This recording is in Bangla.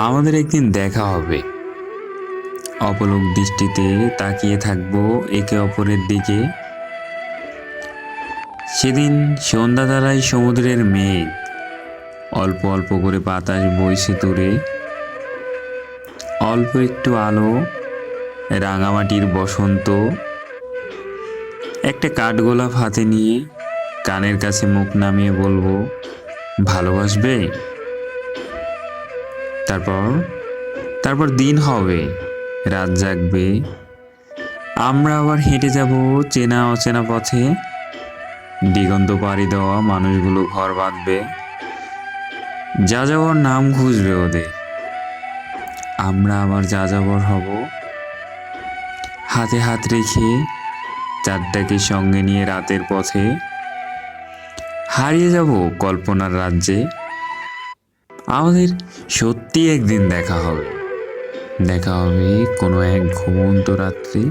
আমাদের একদিন দেখা হবে। অপলক দৃষ্টিতে তাকিয়ে থাকব একে অপরের দিকে। সেদিন সন্ধ্যা দ্বারাই সমুদ্রের মেঘ। অল্প অল্প করে বাতাস বইছে দূরে। অল্প একটু আলো, রাঙামাটির বসন্ত। একটা কাঠগোলাপ হাতে নিয়ে কানের কাছে মুখ নামিয়ে বলব, ভালোবাসবে? তারপর? তারপর দিন হবে, রাত জাগবে। আমরা আবার হেঁটে যাব চেনা অচেনা পথে। দিগন্ত পাড়ি দেওয়া মানুষগুলো ঘর বাঁধবে। যা যাবর নাম খুঁজবে ওদের। আমরা আবার যা যাবর হব। হাতে হাত রেখে চারটাকে সঙ্গে নিয়ে রাতের পথে হারিয়ে যাব কল্পনার রাজ্যে। আমাদের সত্যি একদিন দেখা হবে। দেখা হবে কোনো এক ঘুমন্ত রাত্রে।